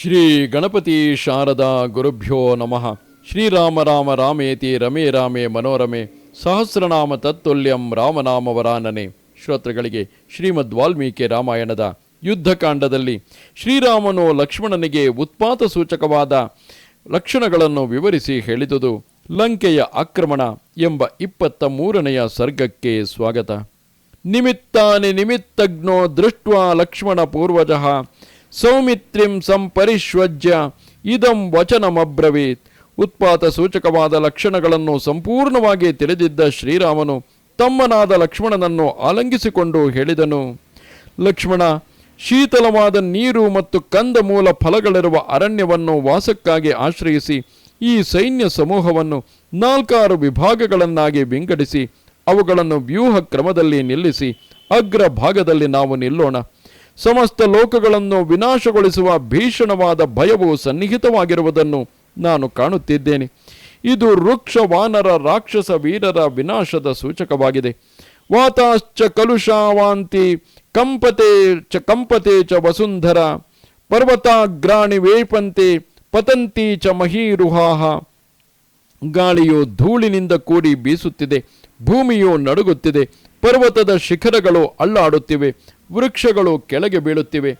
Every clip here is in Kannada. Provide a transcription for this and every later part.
ಶ್ರೀ ಗಣಪತಿ ಶಾರದಾ ಗುರುಭ್ಯೋ ನಮಃ. ಶ್ರೀರಾಮ ರಾಮ ರಾಮೇತಿ ರಮೇ ರಾಮೇ ಮನೋರಮೆ. ಸಹಸ್ರನಾಮ ತತ್ತುಲ್ಯಂ ರಾಮನಾಮವರಾನನೆ. ಶ್ರೋತೃಗಳಿಗೆ ಶ್ರೀಮದ್ ವಾಲ್ಮೀಕಿ ರಾಮಾಯಣದ ಯುದ್ಧಕಾಂಡದಲ್ಲಿ ಶ್ರೀರಾಮನು ಲಕ್ಷ್ಮಣನಿಗೆ ಉತ್ಪಾತ ಸೂಚಕವಾದ ಲಕ್ಷಣಗಳನ್ನು ವಿವರಿಸಿ ಹೇಳಿದುದು ಲಂಕೆಯ ಆಕ್ರಮಣ ಎಂಬ ಇಪ್ಪತ್ತ ಮೂರನೆಯ ಸರ್ಗಕ್ಕೆ ಸ್ವಾಗತ. ನಿಮಿತ್ತಾನೆ ನಿಮಿತ್ತಜ್ಞೋ ದೃಷ್ಟ್ವಾ ಲಕ್ಷ್ಮಣ ಪೂರ್ವಜ. ಸೌಮಿತ್ರಿಂ ಸಂಪರಿಶ್ವಜ್ಯ ಇದಂ ವಚನಮಬ್ರವೀತ್. ಉತ್ಪಾತ ಸೂಚಕವಾದ ಲಕ್ಷಣಗಳನ್ನು ಸಂಪೂರ್ಣವಾಗಿ ತಿಳಿದಿದ್ದ ಶ್ರೀರಾಮನು ತಮ್ಮನಾದ ಲಕ್ಷ್ಮಣನನ್ನು ಆಲಂಗಿಸಿಕೊಂಡು ಹೇಳಿದನು. ಲಕ್ಷ್ಮಣ, ಶೀತಲವಾದ ನೀರು ಮತ್ತು ಕಂದ ಮೂಲ ಫಲಗಳಿರುವ ಅರಣ್ಯವನ್ನು ವಾಸಕ್ಕಾಗಿ ಆಶ್ರಯಿಸಿ ಈ ಸೈನ್ಯ ಸಮೂಹವನ್ನು ನಾಲ್ಕಾರು ವಿಭಾಗಗಳನ್ನಾಗಿ ವಿಂಗಡಿಸಿ ಅವುಗಳನ್ನು ವ್ಯೂಹ ಕ್ರಮದಲ್ಲಿ ನಿಲ್ಲಿಸಿ ಅಗ್ರ ಭಾಗದಲ್ಲಿ ನಾವು ನಿಲ್ಲೋಣ. ಸಮಸ್ತ ಲೋಕಗಳನ್ನು ವಿನಾಶಗೊಳಿಸುವ ಭೀಷಣವಾದ ಭಯವು ಸನ್ನಿಹಿತವಾಗಿರುವುದನ್ನು ನಾನು ಕಾಣುತ್ತಿದ್ದೇನೆ. ಇದು ವೃಕ್ಷ ವಾನರ ರಾಕ್ಷಸ ವೀರರ ವಿನಾಶದ ಸೂಚಕವಾಗಿದೆ. ವಾತಾಶ್ಚ ಕಲುಷಾವಾಂತಿ ಕಂಪತೆ ಚ ಕಂಪತೆ ಚ ವಸುಂಧರ ಪರ್ವತಾಗ್ರಾಣಿ ವೇಪಂತೆ ಪತಂತಿ ಚ ಮಹೀರುಹಾಹ. ಗಾಳಿಯು ಧೂಳಿನಿಂದ ಕೂಡಿ ಬೀಸುತ್ತಿದೆ. ಭೂಮಿಯು ನಡುಗುತ್ತಿದೆ. ಪರ್ವತದ ಶಿಖರಗಳು ಅಳ್ಳಾಡುತ್ತಿವೆ ವೃಕ್ಷಗಳು ಕೆಳಗೆ ಬೀಳುತ್ತಿವೆ.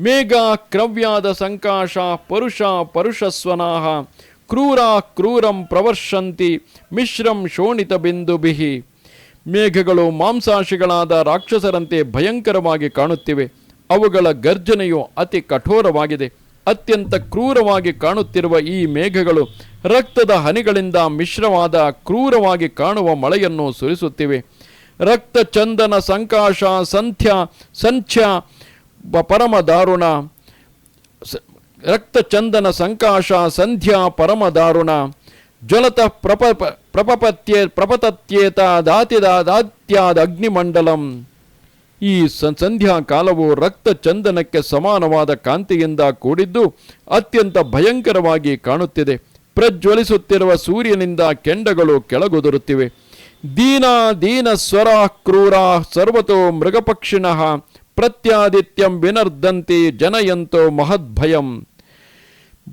ಮೇಘ, ಕ್ರವ್ಯಾದ ಸಂಕಾಶ, ಪರುಷ, ಪರುಷಸ್ವನಾಹ, ಕ್ರೂರ, ಕ್ರೂರಂ ಪ್ರವರ್ಷಂತಿ, ಮಿಶ್ರಂ ಶೋಣಿತ ಬಿಂದುಬಿಹಿ ಮೇಘಗಳು ಮಾಂಸಾಶಿಗಳಾದ ರಾಕ್ಷಸರಂತೆ ಭಯಂಕರವಾಗಿ ಕಾಣುತ್ತಿವೆ. ಅವುಗಳ ಗರ್ಜನೆಯು ಅತಿ ಕಠೋರವಾಗಿದೆ. ಅತ್ಯಂತ ಕ್ರೂರವಾಗಿ ಕಾಣುತ್ತಿರುವ ಈ ಮೇಘಗಳು ರಕ್ತದ ಹನಿಗಳಿಂದ ಮಿಶ್ರವಾದ, ಕ್ರೂರವಾಗಿ ಕಾಣುವ ಮಳೆಯನ್ನು ಸುರಿಸುತ್ತಿವೆ. ರಕ್ತ ಚಂದನ ಸಂಕಾಶ ಸಂಥ್ಯ ಸಂಖ್ಯ ಪರಮ ದಾರುಣ. ರಕ್ತ ಚಂದನ ಸಂಕಾಶ ಸಂಧ್ಯಾ ಪರಮ ದಾರುಣ. ಜ್ವಲತ ಪ್ರಪ ಪ್ರಪಪತ್ಯೆ ಪ್ರಪತತ್ಯೇತ ದಾತಿದ ದಾತ್ಯಾದ ಅಗ್ನಿಮಂಡಲಂ. ಈ ಸಂಧ್ಯಾ ಕಾಲವು ರಕ್ತ ಚಂದನಕ್ಕೆ ಸಮಾನವಾದ ಕಾಂತಿಯಿಂದ ಕೂಡಿದ್ದು ಅತ್ಯಂತ ಭಯಂಕರವಾಗಿ ಕಾಣುತ್ತಿದೆ. ಪ್ರಜ್ವಲಿಸುತ್ತಿರುವ ಸೂರ್ಯನಿಂದ ಕೆಂಡಗಳು ಕೆಳಗುದುರುತ್ತಿವೆ. ದೀನ ದೀನ ಸ್ವರ ಕ್ರೂರ ಸರ್ವತೋ ಮೃಗಪಕ್ಷಿಣಃ ಪ್ರತ್ಯಾದಿತ್ಯಂ ವಿನರ್ದಂತಿ ಜನಯಂತೋ ಮಹದ್ಭಯಂ.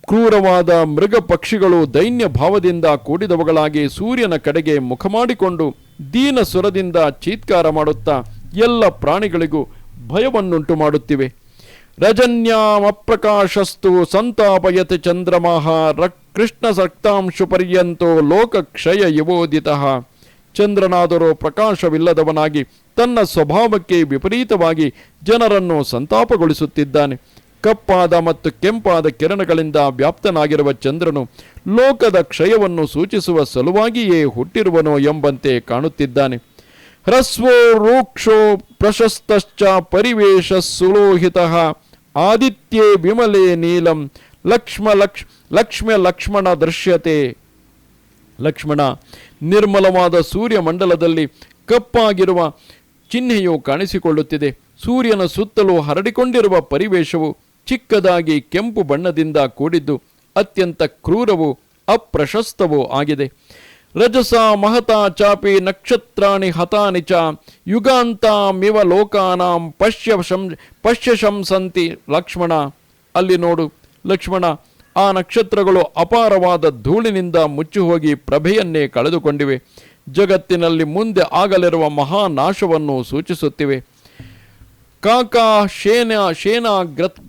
ಕ್ರೂರವಾದ ಮೃಗ ಪಕ್ಷಿಗಳು ದೈನ್ಯ ಭಾವದಿಂದ ಕೂಡಿದವುಗಳಾಗಿ ಸೂರ್ಯನ ಕಡೆಗೆ ಮುಖ ಮಾಡಿಕೊಂಡು ದೀನ ಸ್ವರದಿಂದ ಚೀತ್ಕಾರ ಮಾಡುತ್ತಾ ಎಲ್ಲ ಪ್ರಾಣಿಗಳಿಗೂ ಭಯವನ್ನುಂಟು ಮಾಡುತ್ತಿವೆ. ರಜನ್ಯಾಮಪ್ರಕಾಶಸ್ತು ಸಂತಾಪಯತ ಚಂದ್ರಮಃ ರಕ್, ಕೃಷ್ಣ ಸಕ್ತಾಂಶು ಪರ್ಯಂತೋ ಲೋಕಕ್ಷಯ ಯುವೋದಿತಃ. ಚಂದ್ರನಾದರೂ ಪ್ರಕಾಶವಿಲ್ಲದವನಾಗಿ ತನ್ನ ಸ್ವಭಾವಕ್ಕೆ ವಿಪರೀತವಾಗಿ ಜನರನ್ನು ಸಂತಾಪಗೊಳಿಸುತ್ತಿದ್ದಾನೆ. ಕಪ್ಪಾದ ಮತ್ತು ಕೆಂಪಾದ ಕಿರಣಗಳಿಂದ ವ್ಯಾಪ್ತನಾಗಿರುವ ಚಂದ್ರನು ಲೋಕದ ಕ್ಷಯವನ್ನು ಸೂಚಿಸುವ ಸಲುವಾಗಿಯೇ ಹುಟ್ಟಿರುವನೋ ಎಂಬಂತೆ ಕಾಣುತ್ತಿದ್ದಾನೆ. ಹ್ರಸ್ವೋ ರೂಕ್ಷೋ ಪ್ರಶಸ್ತಶ್ಚ ಪರಿವೇಶ ಸುಲೋಹಿತ ಆದಿತ್ಯೇ ವಿಮಲೆ ನೀಲಂ ಲಕ್ಷ್ಮ ಲಕ್ಷ್ಮ ಲಕ್ಷ್ಮ್ಯ ಲಕ್ಷ್ಮಣ ದೃಶ್ಯತೆ ಲಕ್ಷ್ಮಣ, ನಿರ್ಮಲವಾದ ಸೂರ್ಯಮಂಡಲದಲ್ಲಿ ಕಪ್ಪಾಗಿರುವ ಚಿಹ್ನೆಯು ಕಾಣಿಸಿಕೊಳ್ಳುತ್ತಿದೆ. ಸೂರ್ಯನ ಸುತ್ತಲೂ ಹರಡಿಕೊಂಡಿರುವ ಪರಿವೇಶವು ಚಿಕ್ಕದಾಗಿ ಕೆಂಪು ಬಣ್ಣದಿಂದ ಕೂಡಿದ್ದು ಅತ್ಯಂತ ಕ್ರೂರವೂ ಅಪ್ರಶಸ್ತವೂ ಆಗಿದೆ. ರಜಸ ಮಹತಾ ಚಾಪಿ ನಕ್ಷತ್ರಾಣಿ ಹತಾನಿ ಚ ಯುಗಾಂತಾಮಿವ ಲೋಕಾನಾಂ ಪಶ್ಯ ಶಂ ಪಶ್ಯ ಶಂಸಂತಿ ಲಕ್ಷ್ಮಣ, ಅಲ್ಲಿ ನೋಡು ಲಕ್ಷ್ಮಣ ಆ ನಕ್ಷತ್ರಗಳು ಅಪಾರವಾದ ಧೂಳಿನಿಂದ ಮುಚ್ಚಿ ಹೋಗಿ ಪ್ರಭೆಯನ್ನೇ ಕಳೆದುಕೊಂಡಿವೆ. ಜಗತ್ತಿನಲ್ಲಿ ಮುಂದೆ ಆಗಲಿರುವ ಮಹಾನಾಶವನ್ನು ಸೂಚಿಸುತ್ತಿವೆ. ಕಾಕಾ ಶೇನ ಶೇನಾ ಗ್ರತ್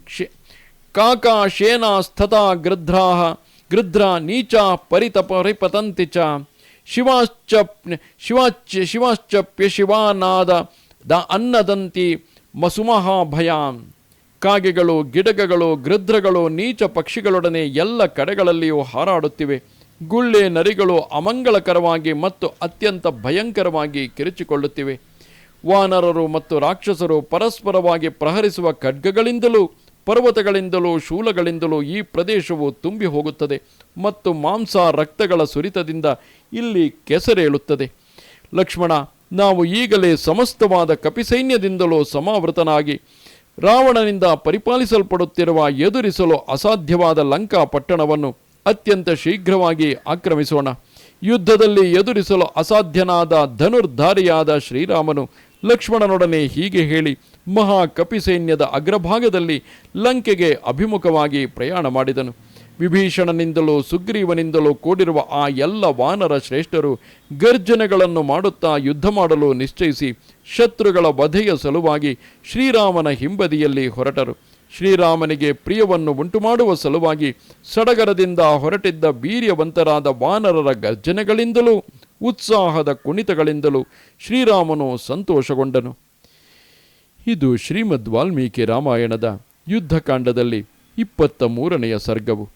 ಕಾಕಾ ಶೇನಾ ಸ್ಥತಾ ಗೃಧ್ರಾ ಗೃಧ್ರ ನೀಚ ಪರಿತಪ ಪರಿಪತಂತಿ ಚ ಶಿವಾಶ್ಚ ಶಿವಾಚ್ಯ ಶಿವಾಶ್ಚಪ್ಯ ಶಿವಾನಾದ ದ ಅನ್ನದಂತಿ ಮಸುಮಹಾಭಯಾನ್. ಕಾಗೆಗಳು ಗಿಡಗಗಳು ಗೃದ್ರಗಳು, ನೀಚ ಪಕ್ಷಿಗಳೊಡನೆ ಎಲ್ಲ ಕಡೆಗಳಲ್ಲಿಯೂ ಹಾರಾಡುತ್ತಿವೆ. ಗುಳ್ಳೆ ನರಿಗಳು ಅಮಂಗಳಕರವಾಗಿ ಮತ್ತು ಅತ್ಯಂತ ಭಯಂಕರವಾಗಿ ಕಿರಿಚಿಕೊಳ್ಳುತ್ತಿವೆ. ವಾನರರು ಮತ್ತು ರಾಕ್ಷಸರು ಪರಸ್ಪರವಾಗಿ ಪ್ರಹರಿಸುವ ಖಡ್ಗಗಳಿಂದಲೂ, ಪರ್ವತಗಳಿಂದಲೂ, ಶೂಲಗಳಿಂದಲೂ ಈ ಪ್ರದೇಶವು ತುಂಬಿ ಹೋಗುತ್ತದೆ ಮತ್ತು ಮಾಂಸ ರಕ್ತಗಳ ಸುರಿತದಿಂದ ಇಲ್ಲಿ ಕೆಸರೇಳುತ್ತದೆ. ಲಕ್ಷ್ಮಣ, ನಾವು ಈಗಲೇ ಸಮಸ್ತವಾದ ಕಪಿಸೈನ್ಯದಿಂದಲೂ ಸಮಾವೃತನಾಗಿ ರಾವಣನಿಂದ ಪರಿಪಾಲಿಸಲ್ಪಡುತ್ತಿರುವ ಎದುರಿಸಲು ಅಸಾಧ್ಯವಾದ ಲಂಕಾ ಪಟ್ಟಣವನ್ನು ಅತ್ಯಂತ ಶೀಘ್ರವಾಗಿ ಆಕ್ರಮಿಸೋಣ. ಯುದ್ಧದಲ್ಲಿ ಎದುರಿಸಲು ಅಸಾಧ್ಯನಾದ ಧನುರ್ಧಾರಿಯಾದ ಶ್ರೀರಾಮನು ಲಕ್ಷ್ಮಣನೊಡನೆ ಹೀಗೆ ಹೇಳಿ ಮಹಾಕಪಿ ಸೈನ್ಯದ ಅಗ್ರಭಾಗದಲ್ಲಿ ಲಂಕೆಗೆ ಅಭಿಮುಖವಾಗಿ ಪ್ರಯಾಣ ಮಾಡಿದನು. ವಿಭೀಷಣನಿಂದಲೂ ಸುಗ್ರೀವನಿಂದಲೂ ಕೂಡಿರುವ ಆ ಎಲ್ಲ ವಾನರ ಶ್ರೇಷ್ಠರು ಗರ್ಜನೆಗಳನ್ನು ಮಾಡುತ್ತಾ ಯುದ್ಧ ಮಾಡಲು ನಿಶ್ಚಯಿಸಿ ಶತ್ರುಗಳ ವಧೆಯ ಸಲುವಾಗಿ ಶ್ರೀರಾಮನ ಹಿಂಬದಿಯಲ್ಲಿ ಹೊರಟರು. ಶ್ರೀರಾಮನಿಗೆ ಪ್ರಿಯವನ್ನು ಉಂಟುಮಾಡುವ ಸಲುವಾಗಿ ಸಡಗರದಿಂದ ಹೊರಟಿದ್ದ ವೀರ್ಯವಂತರಾದ ವಾನರರ ಗರ್ಜನೆಗಳಿಂದಲೂ ಉತ್ಸಾಹದ ಕುಣಿತಗಳಿಂದಲೂ ಶ್ರೀರಾಮನು ಸಂತೋಷಗೊಂಡನು. ಇದು ಶ್ರೀಮದ್ ವಾಲ್ಮೀಕಿ ರಾಮಾಯಣದ ಯುದ್ಧಕಾಂಡದಲ್ಲಿ ಇಪ್ಪತ್ತ ಮೂರನೆಯ ಸರ್ಗವು.